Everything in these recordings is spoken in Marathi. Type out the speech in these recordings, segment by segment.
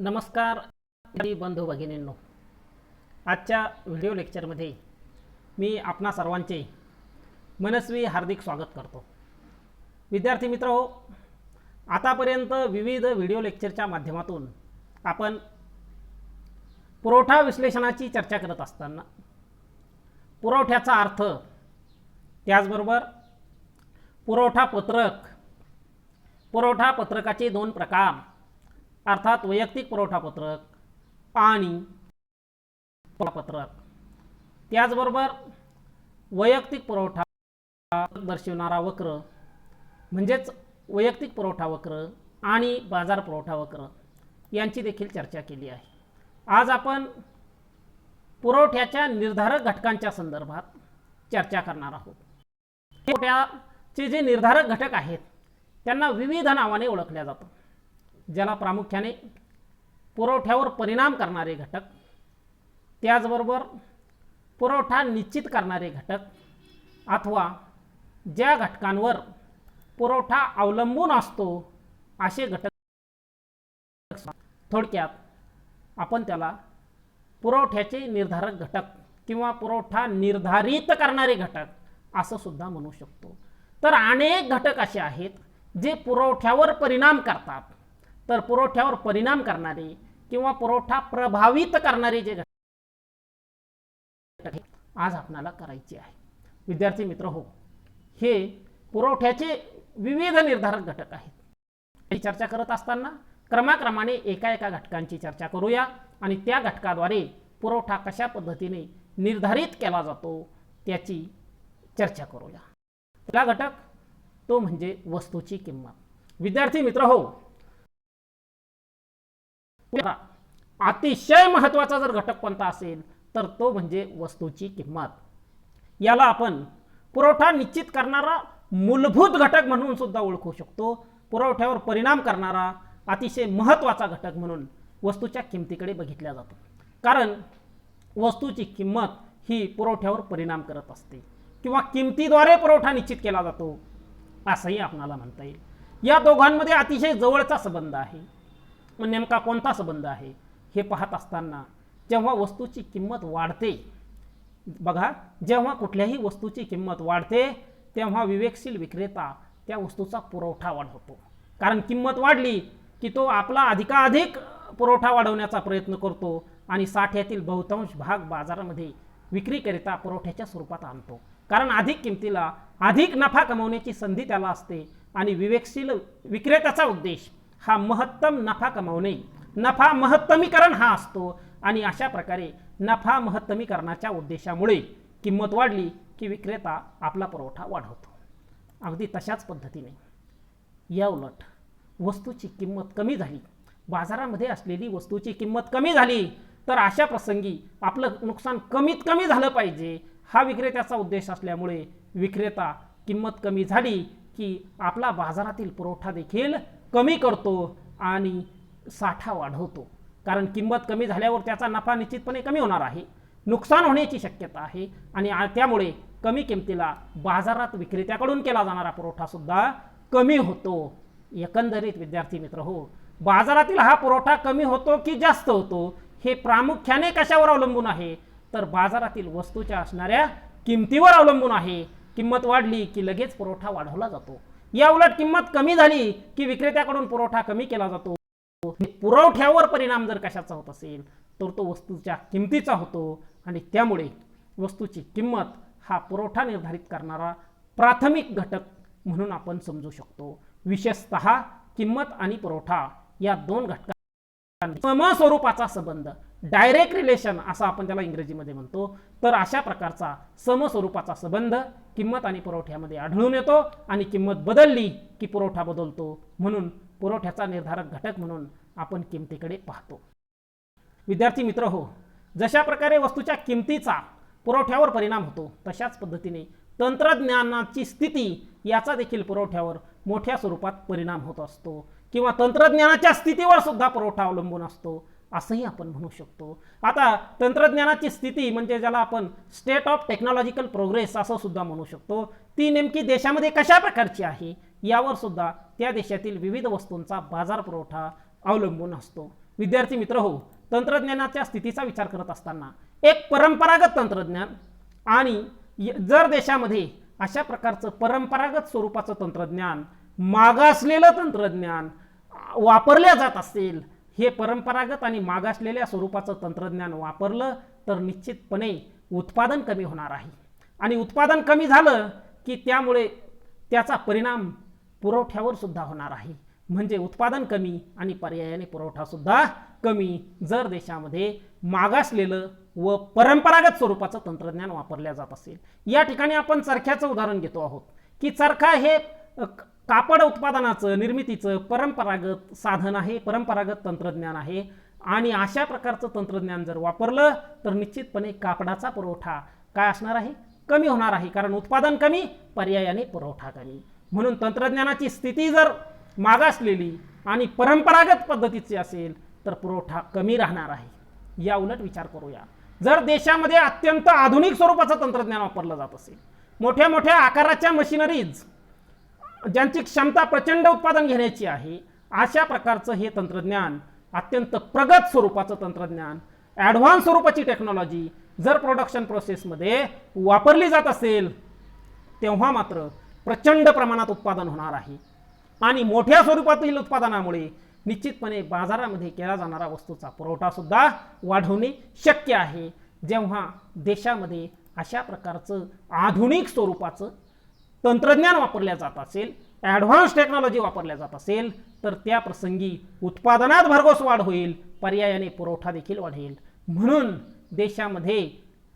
नमस्कार मी बंधू भगिनींनो. आजच्या व्हिडिओ लेक्चरमध्ये मी आपणा सर्वांचे मनस्वी हार्दिक स्वागत करतो. विद्यार्थी मित्र हो आतापर्यंत विविध व्हिडिओ लेक्चरच्या माध्यमातून आपण पुरवठा विश्लेषणाची चर्चा करत असताना पुरवठ्याचा अर्थ त्याचबरोबर पुरवठा पत्रक पुरवठा पत्रकाचे दोन प्रकार अर्थात वैयक्तिक पुरवठा पत्रक आणि पत्रक त्याचबरोबर वैयक्तिक पुरवठा दर्शवणारा वक्र म्हणजेच वैयक्तिक पुरवठा वक्र आणि बाजार पुरवठा वक्र यांची देखील चर्चा केली आहे. आज आपण पुरवठ्याच्या निर्धारक घटकांच्या संदर्भात चर्चा करणार आहोत. पुरवठ्याचे जे निर्धारक घटक आहेत त्यांना विविध नावाने ओळखल्या जातं ज्याला प्रामुख्याने पुरवठ्यावर परिणाम करणारे घटक त्याचबरोबर पुरवठा निश्चित करणारे घटक अथवा ज्या घटकांवर पुरवठा अवलंबून असतो असे घटक थोडक्यात आपण त्याला पुरवठ्याचे निर्धारक घटक किंवा पुरवठा निर्धारित करणारे घटक असं सुद्धा म्हणू शकतो. तर अनेक घटक असे आहेत जे पुरवठ्यावर परिणाम करतात. तर पुरवठ्यावर परिणाम करणारे किंवा पुरवठा प्रभावित करणारे जे घटक आज आपणाला करायचे आहे. विद्यार्थी मित्र हो हे पुरवठ्याचे विविध निर्धारक घटक आहेत. चर्चा करत असताना क्रमाक्रमाने एका एका घटकांची चर्चा करूया आणि त्या घटकाद्वारे पुरवठा कशा पद्धतीने निर्धारित केला जातो त्याची चर्चा करूया. पहिला घटक तो म्हणजे वस्तूची किंमत. विद्यार्थी मित्र हो अतिशय महत्त्वाचा जर घटक कोणता असेल तर तो म्हणजे वस्तूची किंमत. याला आपण पुरवठा निश्चित करणारा मूलभूत घटक म्हणून सुद्धा ओळखू शकतो. पुरवठ्यावर परिणाम करणारा अतिशय महत्त्वाचा घटक म्हणून वस्तूच्या किमतीकडे बघितल्या जातो. कारण वस्तूची किंमत ही पुरवठ्यावर परिणाम करत असते किंवा किमतीद्वारे पुरवठा निश्चित केला जातो असंही आपणाला म्हणता येईल. या दोघांमध्ये अतिशय जवळचा संबंध आहे. नेमका कोणता संबंध आहे? हे पाहत असताना जेव्हा वस्तूची किंमत वाढते बघा जेव्हा कुठल्याही वस्तूची किंमत वाढते तेव्हा विवेकशील विक्रेता त्या वस्तूचा पुरवठा वाढवतो. कारण किंमत वाढली की तो आपला अधिकाधिक पुरवठा वाढवण्याचा प्रयत्न करतो आणि साठ्यातील बहुतांश भाग बाजारामध्ये विक्रीकरिता पुरवठ्याच्या स्वरूपात आणतो. कारण अधिक किमतीला अधिक नफा कमवण्याची संधी त्याला असते आणि विवेकशील विक्रेत्याचा उद्देश हा महत्तम नफा कमावणे नफा महत्तमीकरण हा असतो. आणि अशा प्रकारे नफा महत्तमीकरणाच्या उद्देशामुळे किंमत वाढली की विक्रेता आपला पुरवठा वाढवतो. अगदी तशाच पद्धतीने या उलट वस्तूची किंमत कमी झाली. बाजारामध्ये असलेली वस्तूची किंमत कमी झाली तर अशा प्रसंगी आपलं नुकसान कमीत कमी झालं पाहिजे. हा विक्रेत्याचा उद्देश असल्यामुळे विक्रेता किंमत कमी झाली की आपला बाजारातील पुरवठा देखील कमी करतो आणि साठा वाढवतो. कारण किंमत कमी झाल्यावर त्याचा नफा निश्चितपणे कमी होणार आहे. नुकसान होण्याची शक्यता आहे आणि त्यामुळे कमी किमतीला बाजारात विक्रेत्याकडून केला जाणारा पुरवठासुद्धा कमी होतो. एकंदरीत विद्यार्थी मित्र हो बाजारातील हा पुरवठा कमी होतो की जास्त होतो हे प्रामुख्याने कशावर अवलंबून आहे? तर बाजारातील वस्तूच्या असणाऱ्या किमतीवर अवलंबून आहे. किंमत वाढली की लगेच पुरवठा वाढवला जातो. या उलट किंमत कमी झाली की विक्रेत्याकडून पुरवठा कमी केला जातो. पुरवठ्यावर परिणाम जर कशाचा होत असेल तर तो वस्तूच्या किमतीचा होतो. आणि त्यामुळे वस्तूची किंमत हा पुरवठा निर्धारित करणारा प्राथमिक घटक म्हणून आपण समजू शकतो. विशेषत किंमत आणि पुरवठा या दोन घटकां समस्वरूपाचा संबंध. डायरेक्ट रिलेशन असं आपण त्याला इंग्रजीमध्ये म्हणतो. तर अशा प्रकारचा समस्वरूपाचा संबंध किंमत आणि पुरवठ्यामध्ये आढळून येतो आणि किंमत बदलली की पुरवठा बदलतो म्हणून पुरवठ्याचा निर्धारक घटक म्हणून आपण किमतीकडे पाहतो. विद्यार्थी मित्र हो जशा प्रकारे वस्तूच्या किमतीचा पुरवठ्यावर परिणाम होतो तशाच पद्धतीने तंत्रज्ञानाची स्थिती याचा देखील पुरवठ्यावर मोठ्या स्वरूपात परिणाम होत असतो. किंवा तंत्रज्ञानाच्या स्थितीवर सुद्धा पुरवठा अवलंबून असतो. असंही आपण म्हणू शकतो. आता तंत्रज्ञानाची स्थिती म्हणजे ज्याला आपण स्टेट ऑफ टेक्नॉलॉजिकल प्रोग्रेस असं सुद्धा म्हणू शकतो. ती नेमकी देशामध्ये कशा प्रकारची आहे यावर सुद्धा त्या देशातील विविध वस्तूंचा बाजार पुरवठा अवलंबून असतो. विद्यार्थी मित्र हो तंत्रज्ञानाच्या स्थितीचा विचार करत असताना एक परंपरागत तंत्रज्ञान आणि जर देशामध्ये अशा प्रकारचं परंपरागत स्वरूपाचं तंत्रज्ञान मागासलेलं तंत्रज्ञान वापरल्या जात असेल हे परंपरागत आणि मागासलेल्या स्वरूपाचं तंत्रज्ञान वापरलं तर निश्चितपणे उत्पादन कमी होणार आहे. आणि उत्पादन कमी झालं की त्यामुळे त्याचा परिणाम पुरवठ्यावर सुद्धा होणार आहे. म्हणजे उत्पादन कमी आणि पर्यायाने पुरवठा सुद्धा कमी. जर देशामध्ये मागासलेलं व परंपरागत स्वरूपाचं तंत्रज्ञान वापरल्या जात असेल. या ठिकाणी आपण चरख्याचं उदाहरण घेतो आहोत. की चरखा हे कापड उत्पादनाचं निर्मितीचं परंपरागत साधन आहे परंपरागत तंत्रज्ञान आहे. आणि अशा प्रकारचं तंत्रज्ञान जर वापरलं तर निश्चितपणे कापडाचा पुरवठा काय असणार आहे? कमी होणार आहे. कारण उत्पादन कमी पर्यायाने पुरवठा कमी. म्हणून तंत्रज्ञानाची स्थिती जर मागासलेली आणि परंपरागत पद्धतीची असेल तर पुरवठा कमी राहणार आहे. या उलट विचार करूया. जर देशामध्ये अत्यंत आधुनिक स्वरूपाचं तंत्रज्ञान वापरलं जात असेल मोठ्या मोठ्या आकाराच्या मशिनरीज ज्यांची क्षमता प्रचंड उत्पादन घेण्याची आहे अशा प्रकारचं हे तंत्रज्ञान अत्यंत प्रगत स्वरूपाचं तंत्रज्ञान ॲडव्हान्स स्वरूपाची टेक्नॉलॉजी जर प्रोडक्शन प्रोसेसमध्ये वापरली जात असेल तेव्हा मात्र प्रचंड प्रमाणात उत्पादन होणार आहे. आणि मोठ्या स्वरूपातील उत्पादनामुळे निश्चितपणे बाजारामध्ये केला जाणारा वस्तूचा पुरवठासुद्धा वाढवणे शक्य आहे. जेव्हा देशामध्ये अशा प्रकारचं आधुनिक स्वरूपाचं तंत्रज्ञान वापरल्या जात असेल ॲडव्हान्स टेक्नॉलॉजी वापरल्या जात असेल तर त्या प्रसंगी उत्पादनात भरघोस वाढ होईल पर्यायाने पुरवठा देखील वाढेल. म्हणून देशामध्ये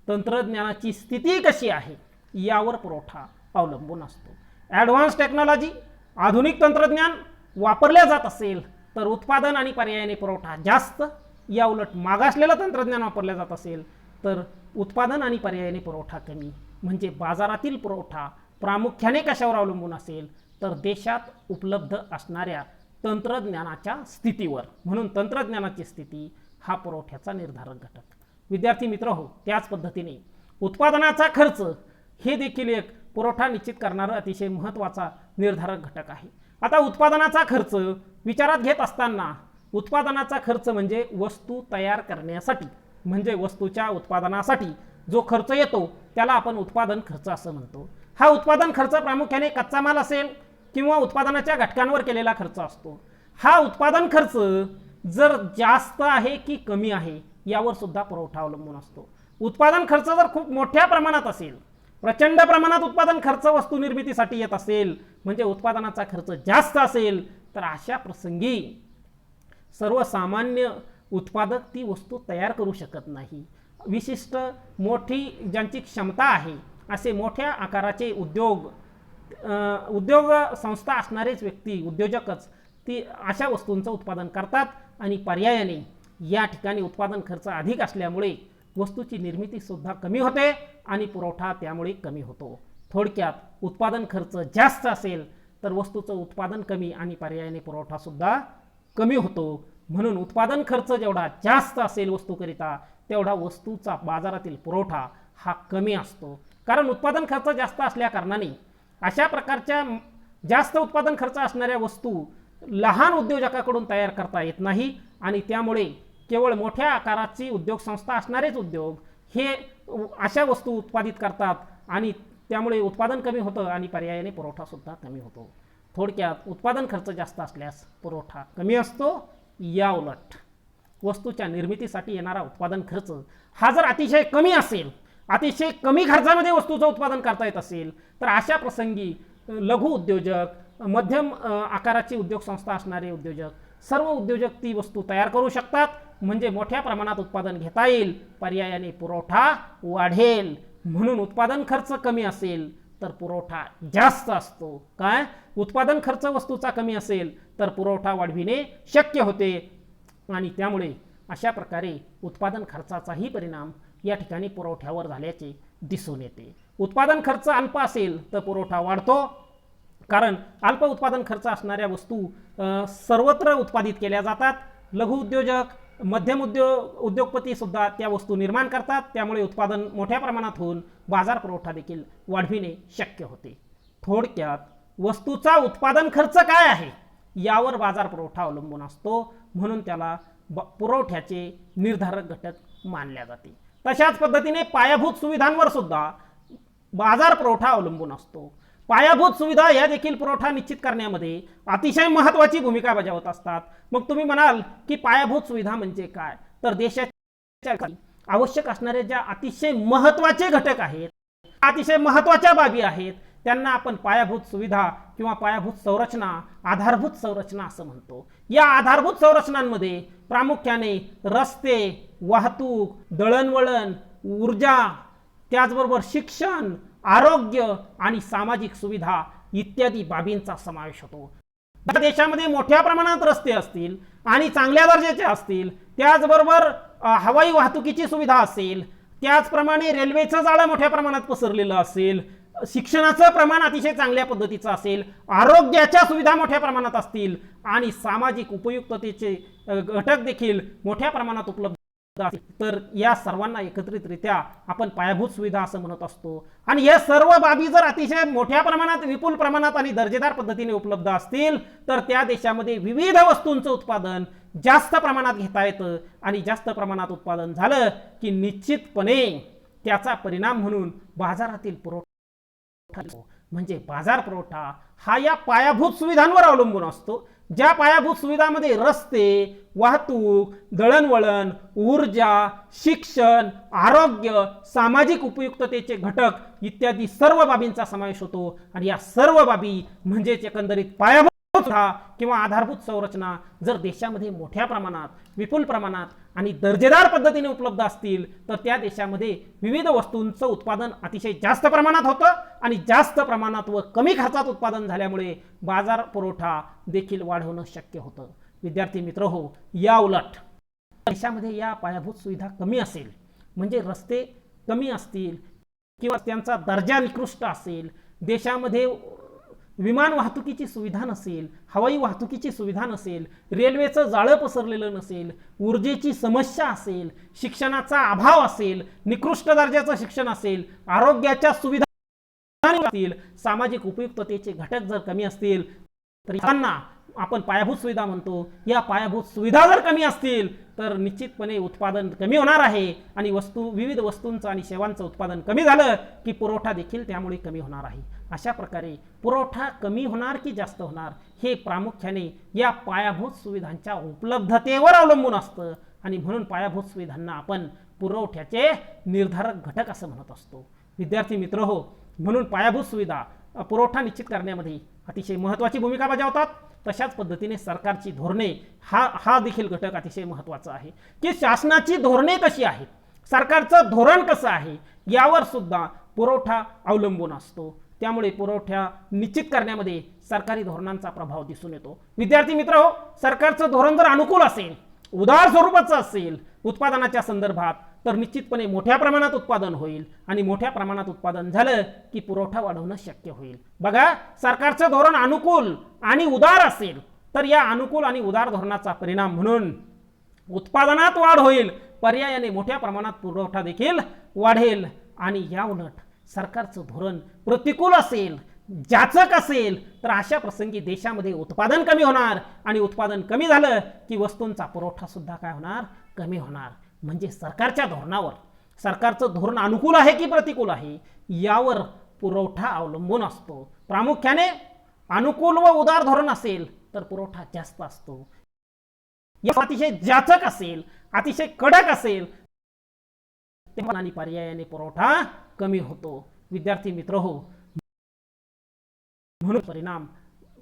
तंत्रज्ञानाची स्थिती कशी आहे यावर पुरवठा अवलंबून असतो. ॲडव्हान्स टेक्नॉलॉजी आधुनिक तंत्रज्ञान वापरल्या जात असेल तर उत्पादन आणि पर्यायाने पुरवठा जास्त या उलट मागासलेलं तंत्रज्ञान वापरलं जात असेल तर उत्पादन आणि पर्यायाने पुरवठा कमी म्हणजे बाजारातील पुरवठा प्रामुख्याने कशावर अवलंबून असेल? तर देशात उपलब्ध असणाऱ्या तंत्रज्ञानाच्या स्थितीवर. म्हणून तंत्रज्ञानाची स्थिती हा पुरवठ्याचा निर्धारक घटक. विद्यार्थी मित्र हो त्याच पद्धतीने उत्पादनाचा खर्च हे देखील एक पुरवठा निश्चित करणारं अतिशय महत्त्वाचा निर्धारक घटक आहे. आता उत्पादनाचा खर्च विचारात घेत असताना उत्पादनाचा खर्च म्हणजे वस्तू तयार करण्यासाठी म्हणजे वस्तूच्या उत्पादनासाठी जो खर्च येतो त्याला आपण उत्पादन खर्च असं म्हणतो. हा उत्पादन खर्च प्रामुख्याने कच्चा माल असेल किंवा उत्पादनाच्या घटकांवर केलेला खर्च असतो. हा उत्पादन खर्च जर जास्त आहे की कमी आहे यावर सुद्धा पुरवठा अवलंबून असतो. उत्पादन खर्च जर खूप मोठ्या प्रमाणात असेल प्रचंड प्रमाणात उत्पादन खर्च वस्तू निर्मितीसाठी येत असेल म्हणजे उत्पादनाचा खर्च जास्त असेल तर अशा प्रसंगी सर्वसामान्य उत्पादक ती वस्तू तयार करू शकत नाही. विशिष्ट मोठी ज्यांची क्षमता आहे असे मोठ्या आकाराचे उद्योग उद्योग संस्था असणारेच व्यक्ती उद्योजकच ती अशा वस्तूंचं उत्पादन करतात आणि पर्यायाने या ठिकाणी उत्पादन खर्च अधिक असल्यामुळे वस्तूची निर्मितीसुद्धा कमी होते आणि पुरवठा त्यामुळे कमी होतो. थोडक्यात उत्पादन खर्च जास्त असेल तर वस्तूचं उत्पादन कमी आणि पर्यायाने पुरवठासुद्धा कमी होतो. म्हणून उत्पादन खर्च जेवढा जास्त असेल वस्तूकरिता तेवढा वस्तूचा बाजारातील पुरवठा हा कमी असतो. कारण उत्पादन खर्च जास्त असल्या कारणाने अशा प्रकारच्या जास्त उत्पादन खर्च असणाऱ्या वस्तू लहान उद्योजकाकडून तयार करता येत नाही आणि त्यामुळे केवळ मोठ्या आकाराची उद्योग संस्था असणारेच उद्योग हे अशा वस्तू उत्पादित करतात आणि त्यामुळे उत्पादन कमी होतं आणि पर्यायाने पुरवठासुद्धा कमी होतो. थोडक्यात उत्पादन खर्च जास्त असल्यास पुरवठा कमी असतो. या उलट वस्तूच्या निर्मितीसाठी येणारा उत्पादन खर्च हा जर अतिशय कमी असेल अतिशय कमी खर्चामध्ये वस्तूचं उत्पादन करता येत असेल तर अशा प्रसंगी लघु उद्योजक मध्यम आकाराची उद्योग संस्था असणारे उद्योजक सर्व उद्योजक ती वस्तू तयार करू शकतात म्हणजे मोठ्या प्रमाणात उत्पादन घेता येईल पर्यायाने पुरवठा वाढेल. म्हणून उत्पादन खर्च कमी असेल तर पुरवठा जास्त असतो. काय? उत्पादन खर्च वस्तूचा कमी असेल तर पुरवठा वाढविणे शक्य होते. आणि त्यामुळे अशा प्रकारे उत्पादन खर्चाचाही परिणाम या ठिकाणी पुरवठ्यावर झाल्याचे दिसून येते. उत्पादन खर्च अल्प असेल तर पुरवठा वाढतो. कारण अल्प उत्पादन खर्च असणाऱ्या वस्तू सर्वत्र उत्पादित केल्या जातात. लघु उद्योजक मध्यम उद्योग उद्योगपती सुद्धा त्या वस्तू निर्माण करतात. त्यामुळे उत्पादन मोठ्या प्रमाणात होऊन बाजार पुरवठा देखील वाढविणे शक्य होते. थोडक्यात वस्तूचा उत्पादन खर्च काय आहे? यावर बाजार पुरवठा अवलंबून असतो. म्हणून त्याला ब पुरवठ्याचे निर्धारक घटक मानल्या जाते. तशाच पद्धतीने पायाभूत सुविधांवर सुद्धा बाजार पुरवठा अवलंबून असतो. पायाभूत सुविधा या देखील पुरवठा निश्चित करण्यामध्ये अतिशय महत्त्वाची भूमिका बजावत असतात. मग तुम्ही म्हणाल की पायाभूत सुविधा म्हणजे काय? तर देशाच्या आवश्यक असणाऱ्या ज्या अतिशय महत्त्वाचे घटक आहेत अतिशय महत्त्वाच्या बाबी आहेत त्यांना आपण पायाभूत सुविधा किंवा पायाभूत संरचना आधारभूत संरचना असं म्हणतो. या आधारभूत संरचनांमध्ये प्रामुख्याने रस्ते वाहतूक दळणवळण ऊर्जा त्याचबरोबर शिक्षण आरोग्य आणि सामाजिक सुविधा इत्यादी बाबींचा समावेश होतो. देशामध्ये मोठ्या प्रमाणात रस्ते असतील आणि चांगल्या दर्जाचे असतील त्याचबरोबर हवाई वाहतुकीची सुविधा असेल त्याचप्रमाणे रेल्वेचं जाळं मोठ्या प्रमाणात पसरलेलं असेल शिक्षणाचं प्रमाण अतिशय चांगल्या पद्धतीचं असेल आरोग्याच्या सुविधा मोठ्या प्रमाणात असतील आणि सामाजिक उपयुक्ततेचे घटक देखील मोठ्या प्रमाणात उपलब्ध तर या सर्वांना एकत्रितरित्या आपण पायाभूत सुविधा असं म्हणत असतो. आणि या सर्व बाबी जर अतिशय मोठ्या प्रमाणात विपुल प्रमाणात आणि दर्जेदार पद्धतीने उपलब्ध असतील तर त्या देशामध्ये विविध वस्तूंचं उत्पादन जास्त प्रमाणात घेता येतं आणि जास्त प्रमाणात उत्पादन झालं की निश्चितपणे त्याचा परिणाम म्हणून बाजारातील पुरवठा म्हणजे बाजार पुरवठा हा या पायाभूत सुविधांवर अवलंबून असतो. ज्या पायाभूत सुविधामध्ये रस्ते वाहतूक दळणवळण ऊर्जा शिक्षण आरोग्य सामाजिक उपयुक्ततेचे घटक इत्यादी सर्व बाबींचा समावेश होतो. आणि या सर्व बाबी म्हणजेच एकंदरीत पायाभूत किंवा आधारभूत संरचना जर देशामध्ये मोठ्या प्रमाणात विपुल प्रमाणात आणि दर्जेदार पद्धतीने उपलब्ध असतील तर त्या देशामध्ये विविध वस्तूंचं उत्पादन अतिशय जास्त प्रमाणात होतं. आणि जास्त प्रमाणात व कमी खर्चात उत्पादन झाल्यामुळे बाजार पुरवठा देखील वाढवणं शक्य होतं. विद्यार्थी मित्र हो या उलट देशामध्ये या पायाभूत सुविधा कमी असेल म्हणजे रस्ते कमी असतील किंवा त्यांचा दर्जा निकृष्ट असेल देशामध्ये विमान वाहतुकीची सुविधा नसेल हवाई वाहतुकीची सुविधा नसेल रेल्वेचं जाळं पसरलेलं नसेल ऊर्जेची समस्या असेल शिक्षणाचा अभाव असेल निकृष्ट दर्जाचं शिक्षण असेल आरोग्याच्या सुविधा असतील सामाजिक उपयुक्ततेचे घटक जर कमी असतील तर यांना आपण पायाभूत सुविधा म्हणतो. या पायाभूत सुविधा जर कमी असतील तर निश्चितपणे उत्पादन कमी होणार आहे आणि वस्तू विविध वस्तूंचं आणि सेवांचं उत्पादन कमी झालं की पुरवठा देखील त्यामुळे कमी होणार आहे. अशा प्रकारे पुरवठा कमी होणार की जास्त होणार हे प्रामुख्याने या पायाभूत सुविधांच्या उपलब्धतेवर अवलंबून असतं आणि म्हणून पायाभूत सुविधांना आपण पुरवठ्याचे निर्धारक घटक असं म्हणत असतो. विद्यार्थी मित्र हो म्हणून पायाभूत सुविधा पुरवठा निश्चित करण्यामध्ये अतिशय महत्त्वाची भूमिका बजावतात. तशाच पद्धतीने सरकारची धोरणे हा हा देखील घटक अतिशय महत्त्वाचा आहे. की शासनाची धोरणे कशी आहेत? सरकारचं धोरण कसं आहे? यावर सुद्धा पुरवठा अवलंबून असतो. त्यामुळे पुरवठा निश्चित करण्यामध्ये सरकारी धोरणांचा प्रभाव दिसून येतो. विद्यार्थी मित्र हो सरकारचं धोरण जर अनुकूल असेल उदार स्वरूपाचं असेल उत्पादनाच्या संदर्भात तर निश्चितपणे मोठ्या प्रमाणात उत्पादन होईल आणि मोठ्या प्रमाणात उत्पादन झालं की पुरवठा वाढवणं शक्य होईल. बघा सरकारचं धोरण अनुकूल आणि उदार असेल तर या अनुकूल आणि उदार धोरणाचा परिणाम म्हणून उत्पादनात वाढ होईल पर्यायाने मोठ्या प्रमाणात पुरवठा देखील वाढेल आणि या उलट सरकारचं धोरण प्रतिकूल असेल जाचक असेल तर अशा प्रसंगी देशामध्ये उत्पादन कमी होणार आणि उत्पादन कमी झालं की वस्तूंचा पुरवठा सुद्धा काय होणार? कमी होणार. म्हणजे सरकारच्या धोरणावर. सरकारचं धोरण अनुकूल आहे की प्रतिकूल आहे यावर पुरवठा अवलंबून असतो. प्रामुख्याने अनुकूल व उदार धोरण असेल तर पुरवठा जास्त असतो. अतिशय जाचक असेल अतिशय कडक असेल तेव्हा आणि पर्यायाने पुरवठा कमी होतो. विद्यार्थी मित्र हो म्हणून परिणाम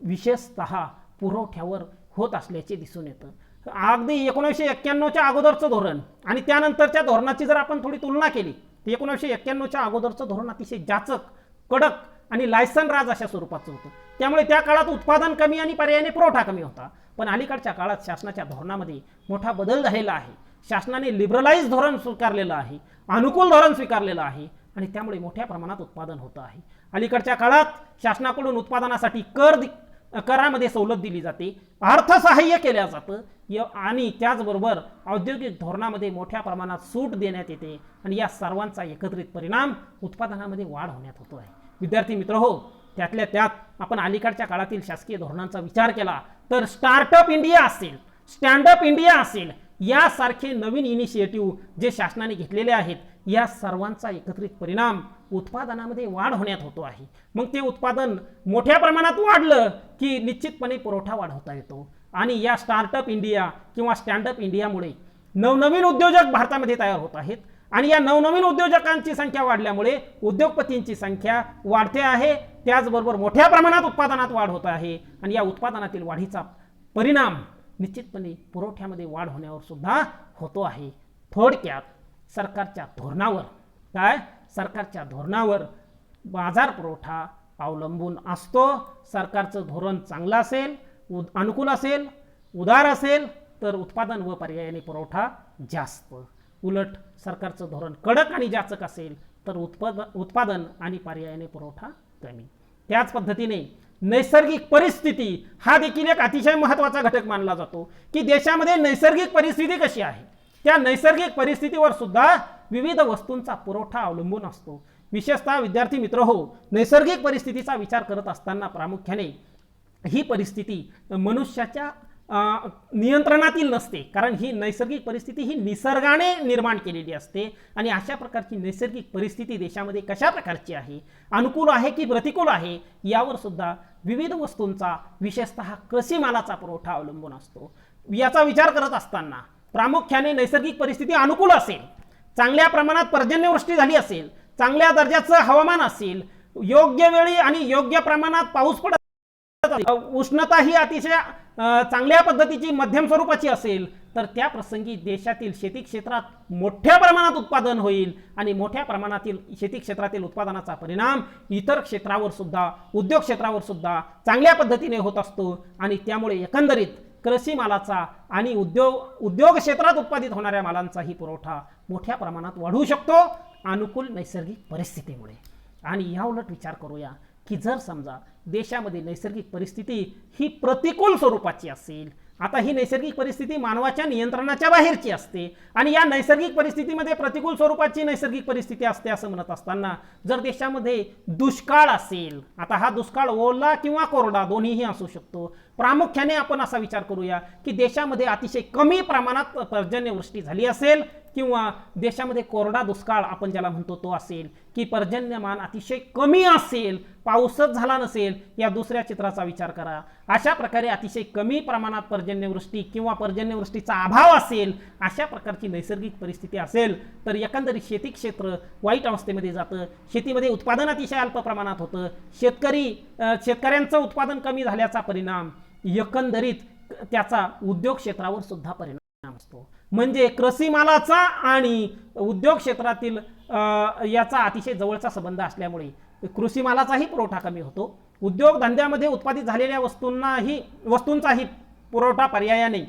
विशेषतः पुरवठ्यावर होत असल्याचे दिसून येतं. अगदी एकोणीसशे एक्क्याण्णवच्या अगोदरचं धोरण. आणि त्यानंतरच्या धोरणाची जर आपण थोडी तुलना केली तर एकोणीसशे एक्क्याण्णवच्या अगोदरचं धोरण अतिशय जाचक कडक आणि लायसन राज अशा स्वरूपाचं होतं. त्यामुळे त्या काळात उत्पादन कमी आणि पर्यायाने पुरवठा कमी होता. पण अलीकडच्या काळात शासनाच्या धोरणामध्ये मोठा बदल झालेला आहे. शासनाने लिबरलाइज धोरण स्वीकारलेलं आहे अनुकूल धोरण स्वीकारलेलं आहे आणि त्यामुळे मोठ्या प्रमाणात उत्पादन होतं आहे. अलीकडच्या काळात शासनाकडून उत्पादनासाठी कर करामध्ये सवलत दिली जाते. अर्थसहाय्य केल्या जातं. आणि त्याचबरोबर औद्योगिक धोरणामध्ये मोठ्या प्रमाणात सूट देण्यात येते. आणि या सर्वांचा एकत्रित परिणाम उत्पादनामध्ये वाढ होण्यात होतो आहे विद्यार्थी मित्र हो त्यातल्या त्यात आपण अलीकडच्या काळातील शासकीय धोरणांचा विचार केला तर स्टार्टअप इंडिया असेल स्टँडअप इंडिया असेल यासारखे नवीन इनिशिएटिव्ह जे शासनाने घेतलेले आहेत या सर्वांचा एकत्रित परिणाम उत्पादनामध्ये वाढ होण्यात होतो आहे. मग ते उत्पादन मोठ्या प्रमाणात वाढलं की निश्चितपणे पुरवठा वाढवता येतो. आणि या स्टार्टअप इंडिया किंवा स्टँडअप इंडियामुळे नवनवीन उद्योजक भारतामध्ये तयार होत आहेत. आणि या नवनवीन उद्योजकांची संख्या वाढल्यामुळे उद्योगपतींची संख्या वाढते आहे. त्याचबरोबर मोठ्या प्रमाणात उत्पादनात वाढ होत आहे. आणि या उत्पादनातील वाढीचा परिणाम निश्चितपणे पुरवठ्यामध्ये वाढ होण्यावर सुद्धा होतो आहे. थोडक्यात सरकारच्या धोरणावर काय? सरकारच्या धोरणावर बाजार पुरवठा अवलंबून असतो. सरकारचं धोरण चांगलं असेल उद अनुकूल असेल उदार असेल तर उत्पादन व पर्यायाने पुरवठा जास्त. उलट सरकारचं धोरण कडक आणि जाचक असेल तर उत्पाद उत्पादन आणि पर्यायाने पुरवठा कमी. त्याच पद्धतीने नैसर्गिक परिस्थिती हा देखील एक अतिशय महत्त्वाचा घटक मानला जातो की देशामध्ये नैसर्गिक परिस्थिती कशी आहे? त्या नैसर्गिक परिस्थितीवर सुद्धा विविध वस्तूंचा पुरवठा अवलंबून असतो. विशेषतः विद्यार्थी मित्र हो नैसर्गिक परिस्थितीचा विचार करत असताना प्रामुख्याने ही परिस्थिती मनुष्याच्या नियंत्रणातील नसते. कारण ही नैसर्गिक परिस्थिती ही निसर्गाने निर्माण केलेली असते. आणि अशा प्रकारची नैसर्गिक परिस्थिती देशामध्ये कशा प्रकारची आहे? अनुकूल आहे की प्रतिकूल आहे? यावर सुद्धा विविध वस्तूंचा विशेषतः कृषी मालाचा पुरवठा अवलंबून असतो. याचा विचार करत असताना प्रामुख्याने नैसर्गिक परिस्थिती अनुकूल असेल. चांगल्या प्रमाणात पर्जन्यवृष्टी झाली असेल. चांगल्या दर्जाचं हवामान असेल. योग्य वेळी आणि योग्य प्रमाणात पाऊस पडत उष्णता ही अतिशय चांगल्या पद्धतीची मध्यम स्वरूपाची असेल तर त्या प्रसंगी देशातील शेती क्षेत्रात मोठ्या प्रमाणात उत्पादन होईल आणि मोठ्या प्रमाणातील शेती क्षेत्रातील उत्पादनाचा परिणाम इतर क्षेत्रावर सुद्धा उद्योग क्षेत्रावर सुद्धा चांगल्या पद्धतीने होत असतो. आणि त्यामुळे एकंदरीत कृषी मालाचा आणि उद्योग उद्योग क्षेत्रात उत्पादित होणाऱ्या मालांचाही पुरवठा मोठ्या प्रमाणात वाढू शकतो. अनुकूल नैसर्गिक परिस्थितीमुळे. आणि या उलट विचार करूया. की जर समजा देशामध्ये नैसर्गिक परिस्थिती ही प्रतिकूल स्वरूपाची असेल आता ही नैसर्गिक परिस्थिती मानवाच्या नियंत्रणाच्या बाहेरची असते आणि या नैसर्गिक परिस्थितीमध्ये प्रतिकूल स्वरूपाची नैसर्गिक परिस्थिती असते असं म्हणत असताना जर देशामध्ये दुष्काळ असेल आता हा दुष्काळ ओला किंवा कोरडा दोन्हीही असू शकतो. प्रामुख्याने आपण असा विचार करूया की देशामध्ये अतिशय कमी प्रमाणात पर्जन्यवृष्टी झाली असेल किंवा देशामध्ये कोरडा दुष्काळ आपण ज्याला म्हणतो तो असेल की पर्जन्यमान अतिशय कमी असेल पाऊसच झाला नसेल या दुसऱ्या चित्राचा विचार करा. अशा प्रकारे अतिशय कमी प्रमाणात पर्जन्यवृष्टी किंवा पर्जन्यवृष्टीचा अभाव असेल अशा प्रकारची नैसर्गिक परिस्थिती असेल तर एकंदरीत शेती क्षेत्र वाईट अवस्थेमध्ये जातं. शेतीमध्ये उत्पादन अतिशय अल्प प्रमाणात होतं. शेतकरी शेतकऱ्यांचं उत्पादन कमी झाल्याचा परिणाम एकंदरीत त्याचा उद्योग क्षेत्रावर सुद्धा परिणाम असतो. म्हणजे कृषी मालाचा आणि उद्योग क्षेत्रातील याचा अतिशय जवळचा संबंध असल्यामुळे कृषी मालाचाही पुरवठा कमी होतो. उद्योगधंद्यामध्ये उत्पादित झालेल्या वस्तूंनाही वस्तूंचाही पुरवठा पर्यायाने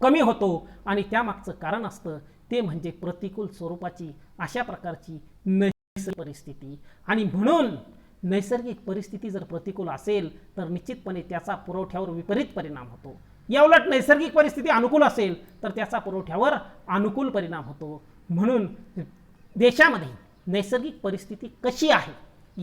कमी होतो आणि त्यामागचं कारण असतं ते म्हणजे प्रतिकूल स्वरूपाची अशा प्रकारची नैसर्गिक परिस्थिती. आणि म्हणून नैसर्गिक परिस्थिती जर प्रतिकूल असेल तर निश्चितपणे त्याचा पुरवठ्यावर विपरीत परिणाम होतो. या उलट नैसर्गिक परिस्थिती अनुकूल असेल तर त्याचा पुरवठ्यावर अनुकूल परिणाम होतो. म्हणून देशामध्ये नैसर्गिक परिस्थिती कशी आहे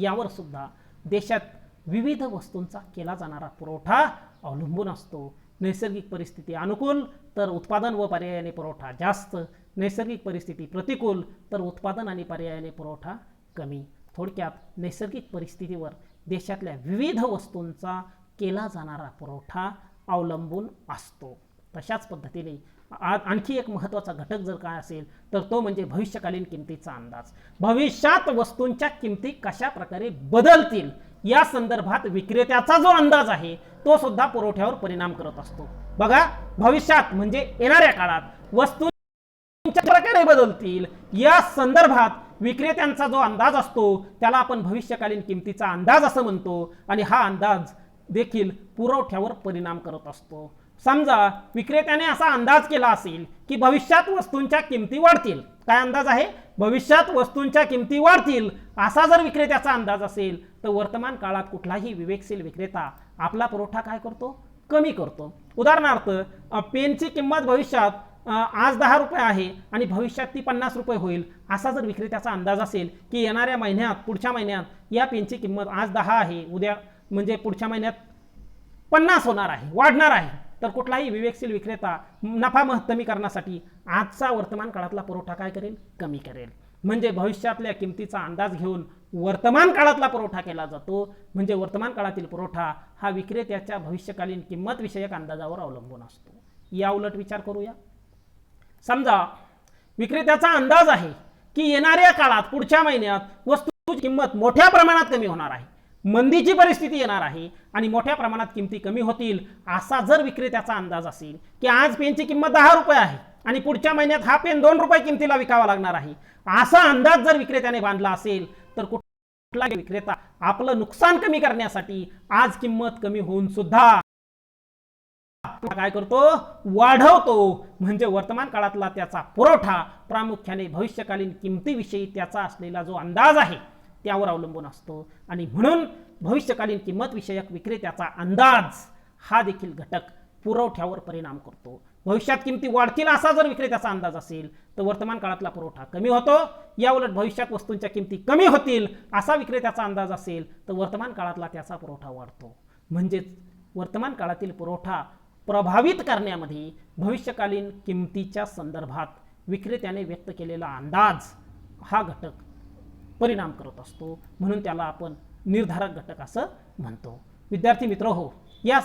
यावर सुद्धा देशात विविध वस्तूंचा केला जाणारा पुरवठा अवलंबून असतो. नैसर्गिक परिस्थिती अनुकूल तर उत्पादन व पर्यायाने पुरवठा जास्त. नैसर्गिक परिस्थिती प्रतिकूल तर उत्पादन आणि पर्यायाने पुरवठा कमी. थोडक्यात नैसर्गिक परिस्थितीवर देशातल्या विविध वस्तूंचा केला जाणारा पुरवठा अवलंबून असतो. तशाच पद्धतीने आणखी एक महत्त्वाचा घटक जर काय असेल तर तो म्हणजे भविष्यकालीन किमतीचा अंदाज. भविष्यात वस्तूंच्या किमती कशा प्रकारे बदलतील या संदर्भात विक्रेत्याचा जो अंदाज आहे तो सुद्धा पुरवठ्यावर परिणाम करत असतो. बघा भविष्यात म्हणजे येणाऱ्या काळात वस्तू प्रकारे बदलतील या संदर्भात विक्रेत्यांचा जो अंदाज असतो त्याला आपण भविष्यकालीन किमतीचा अंदाज असं म्हणतो. आणि हा अंदाज देखील पुरवठ्यावर परिणाम करत असतो. समजा विक्रेत्याने असा अंदाज केला असेल की भविष्यात वस्तूंच्या किमती वाढतील. काय अंदाज आहे? भविष्यात वस्तूंच्या किमती वाढतील असा जर विक्रेत्याचा अंदाज असेल तर वर्तमान काळात कुठलाही विवेकशील विक्रेता आपला पुरवठा काय करतो? कमी करतो. उदाहरणार्थ पेनची किंमत भविष्यात आज दहा रुपये आहे आणि भविष्यात ती पन्नास रुपये होईल असा जर विक्रेत्याचा अंदाज असेल की येणाऱ्या महिन्यात पुढच्या महिन्यात या पेनची किंमत आज दहा आहे उद्या म्हणजे पुढच्या महिन्यात पन्नास होणार आहे वाढणार आहे. तर कुठलाही विवेकशील विक्रेता नफा महत्तमी करण्यासाठी आजचा वर्तमान काळातला पुरवठा काय करेल? कमी करेल. म्हणजे भविष्यातल्या किमतीचा अंदाज घेऊन वर्तमान काळातला पुरवठा केला जातो. म्हणजे वर्तमान काळातील पुरवठा हा विक्रेत्याच्या भविष्यकालीन किंमत विषयक अंदाजावर अवलंबून असतो. या उलट विचार करूया. समजा विक्रेत्याचा अंदाज आहे की येणाऱ्या काळात पुढच्या महिन्यात वस्तूची किंमत मोठ्या प्रमाणात कमी होणार आहे. मंदीची परिस्थिती येणार आहे आणि मोठ्या प्रमाणात किमती कमी होतील असा जर विक्रेत्याचा अंदाज असेल की आज पेनची किंमत दहा रुपये आहे आणि पुढच्या महिन्यात हा पेन दोन रुपये किमतीला विकावा लागणार आहे असा अंदाज जर विक्रेत्याने बांधला असेल तर कुठला विक्रेता आपलं नुकसान कमी करण्यासाठी आज किंमत कमी होऊन सुद्धा काय करतो? वाढवतो. म्हणजे वर्तमान काळातला त्याचा पुरवठा प्रामुख्याने भविष्यकालीन किमतीविषयी त्याचा असलेला जो अंदाज आहे त्यावर अवलंबून असतो. आणि म्हणून भविष्यकालीन किंमतविषयक विक्रेत्याचा अंदाज हा देखील घटक पुरवठ्यावर परिणाम करतो. भविष्यात किमती वाढतील असा जर विक्रेत्याचा अंदाज असेल तर वर्तमान काळातला पुरवठा कमी होतो. या उलट भविष्यात वस्तूंच्या किमती कमी होतील असा विक्रेत्याचा अंदाज असेल तर वर्तमान काळातला त्याचा पुरवठा वाढतो. म्हणजेच वर्तमान काळातील पुरवठा प्रभावित करण्यामध्ये भविष्यकालीन किमतीच्या संदर्भात विक्रेत्याने व्यक्त केलेला अंदाज हा घटक परिणाम करत असतो. म्हणून त्याला आपण निर्धारक घटक असं म्हणतो. विद्यार्थी मित्र हो या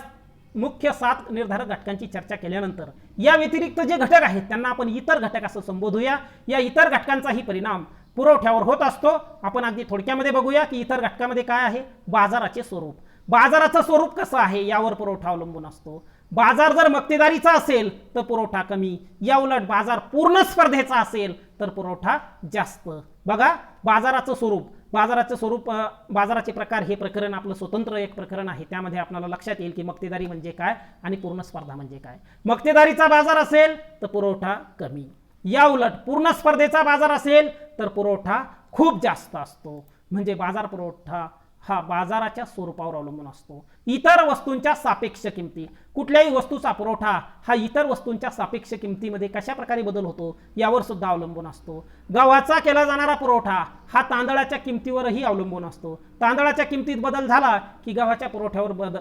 मुख्य सात निर्धारक घटकांची चर्चा केल्यानंतर या व्यतिरिक्त जे घटक आहेत त्यांना आपण इतर घटक असं संबोधूया. या इतर घटकांचाही परिणाम पुरवठ्यावर होत असतो. आपण अगदी थोडक्यामध्ये बघूया की इतर घटकामध्ये काय आहे? बाजाराचे स्वरूप. बाजाराचं स्वरूप कसं आहे यावर पुरवठा अवलंबून असतो. बाजार जर मक्तेदारीचा असेल तर पुरवठा कमी. या उलट बाजार पूर्ण स्पर्धेचा असेल तर पुरवठा जास्त. बघा बाजाराचं स्वरूप. बाजाराचं स्वरूप बाजाराचे प्रकार हे प्रकरण आपलं स्वतंत्र एक प्रकरण आहे. त्यामध्ये आपल्याला लक्षात येईल की मक्तेदारी म्हणजे काय आणि पूर्ण स्पर्धा म्हणजे काय. मक्तेदारीचा बाजार असेल तर पुरवठा कमी. या उलट पूर्ण स्पर्धेचा बाजार असेल तर पुरवठा खूप जास्त असतो. म्हणजे बाजार पुरवठा हा बाजाराच्या स्वरूपावर अवलंबून असतो. इतर वस्तूंच्या सापेक्ष किमती. कुठल्याही वस्तूचा पुरवठा हा इतर वस्तूंच्या सापेक्ष किमतीमध्ये कशा प्रकारे बदल होतो यावर सुद्धा अवलंबून असतो. गव्हाचा केला जाणारा पुरवठा हा तांदळाच्या किमतीवरही अवलंबून असतो. तांदळाच्या किमतीत बदल झाला की गव्हाच्या पुरवठ्यावर बद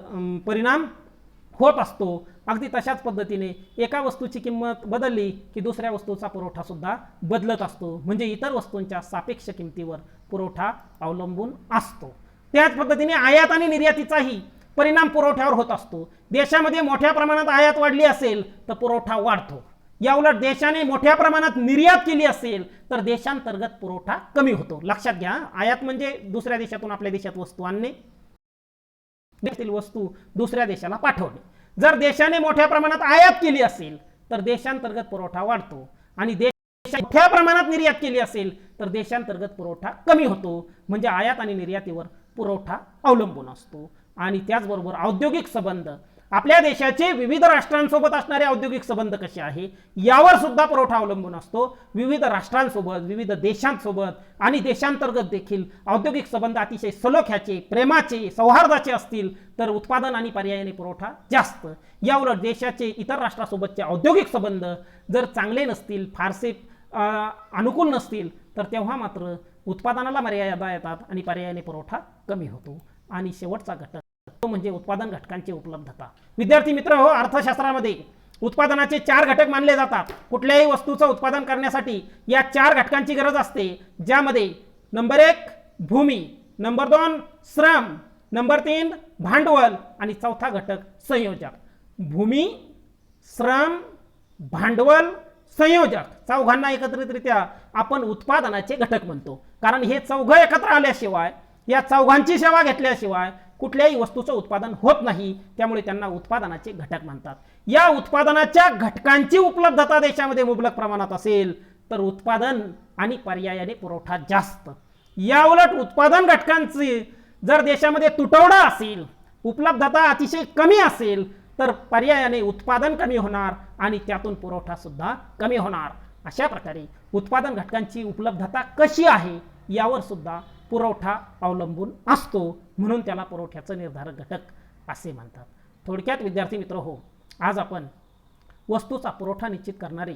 परिणाम होत असतो. अगदी तशाच पद्धतीने एका वस्तूची किंमत बदलली की दुसऱ्या वस्तूचा पुरवठा सुद्धा बदलत असतो. म्हणजे इतर वस्तूंच्या सापेक्ष किमतीवर पुरवठा अवलंबून असतो. त्याच पद्धतीने आयात आणि निर्यातीचाही परिणाम पुरवठ्यावर होत असतो. देशामध्ये मोठ्या प्रमाणात आयात वाढली असेल तर पुरवठा वाढतो. या उलट देशाने मोठ्या प्रमाणात निर्यात केली असेल तर देशांतर्गत पुरवठा कमी होतो. लक्षात घ्या आयात म्हणजे दुसऱ्या देशातून आपल्या देशात वस्तू आणणे. देशातील वस्तू दुसऱ्या देशाला पाठवणे. जर देशाने मोठ्या प्रमाणात आयात केली असेल तर देशांतर्गत पुरवठा वाढतो. आणि देश मोठ्या प्रमाणात निर्यात केली असेल तर देशांतर्गत पुरवठा कमी होतो. म्हणजे आयात आणि निर्यातीवर पुरवठा अवलंबून असतो. आणि त्याचबरोबर औद्योगिक संबंध. आपल्या देशाचे विविध राष्ट्रांसोबत असणारे औद्योगिक संबंध कसे आहे? यावर सुद्धा पुरवठा अवलंबून असतो. विविध राष्ट्रांसोबत विविध देशांसोबत आणि देशांतर्गत देखील औद्योगिक संबंध अतिशय सलोख्याचे प्रेमाचे सौहार्दाचे असतील तर उत्पादन आणि पर्यायाने पुरवठा जास्त. याउलट देशाचे इतर राष्ट्रासोबतचे औद्योगिक संबंध जर चांगले नसतील फारसे अनुकूल नसतील तर तेव्हा मात्र उत्पादनाला मर्यादा येतात आणि पर्यायाने पुरवठा कमी होतो. आणि शेवटचा घटक तो म्हणजे उत्पादन घटकांची उपलब्धता. विद्यार्थी मित्र हो अर्थशास्त्रामध्ये उत्पादनाचे चार घटक मानले जातात. कुठल्याही वस्तूचं उत्पादन करण्यासाठी या चार घटकांची गरज असते. ज्यामध्ये नंबर एक भूमी. नंबर दोन श्रम. नंबर तीन भांडवल. आणि चौथा घटक संयोजक. भूमी श्रम भांडवल संयोजक. चौघांना एकत्रितरित्या आपण उत्पादनाचे घटक म्हणतो. कारण हे चौघं एकत्र आल्याशिवाय या चौघांची सेवा घेतल्याशिवाय कुठल्याही वस्तूचं उत्पादन होत नाही. त्यामुळे त्यांना उत्पादनाचे घटक म्हणतात. या उत्पादनाच्या घटकांची उपलब्धता देशामध्ये मुबलक प्रमाणात असेल तर उत्पादन आणि पर्यायाने पुरवठा जास्त. या उलट उत्पादन घटकांची जर देशामध्ये तुटवडा असेल उपलब्धता अतिशय कमी असेल तर पर्यायाने उत्पादन कमी होणार आणि त्यातून पुरवठा सुद्धा कमी होणार. अशा प्रकारे उत्पादन घटकांची उपलब्धता कशी आहे? यावर सुद्धा पुरवठा अवलंबून असतो म्हणून त्याला पुरवठ्याचं निर्धारक घटक असे म्हणतात. थोडक्यात विद्यार्थी मित्र हो आज आपण वस्तूचा पुरवठा निश्चित करणारे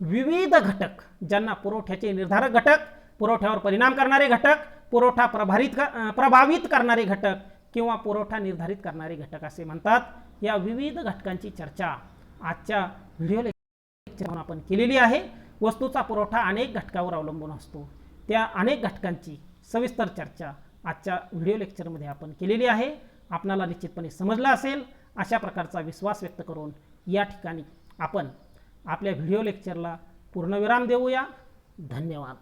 विविध घटक ज्यांना पुरवठ्याचे निर्धारक घटक पुरवठ्यावर परिणाम करणारे घटक पुरवठा प्रभारित प्रभावित करणारे घटक किंवा पुरवठा निर्धारित करणारे घटक असे म्हणतात. या विविध घटकांची चर्चा आजच्या व्हिडिओ लेक्चरमध्ये आपण केलेली आहे. वस्तूचा पुरवठा अनेक घटकावर अवलंबून असतो. त्या अनेक घटकांची सविस्तर चर्चा आजच्या व्हिडिओ लेक्चरमध्ये आपण केलेली आहे. आपणाला निश्चितपणे समजलं असेल. अशा प्रकारचा विश्वास व्यक्त करून या ठिकाणी आपण आपल्या व्हिडिओ लेक्चरला पूर्णविराम देऊया. धन्यवाद.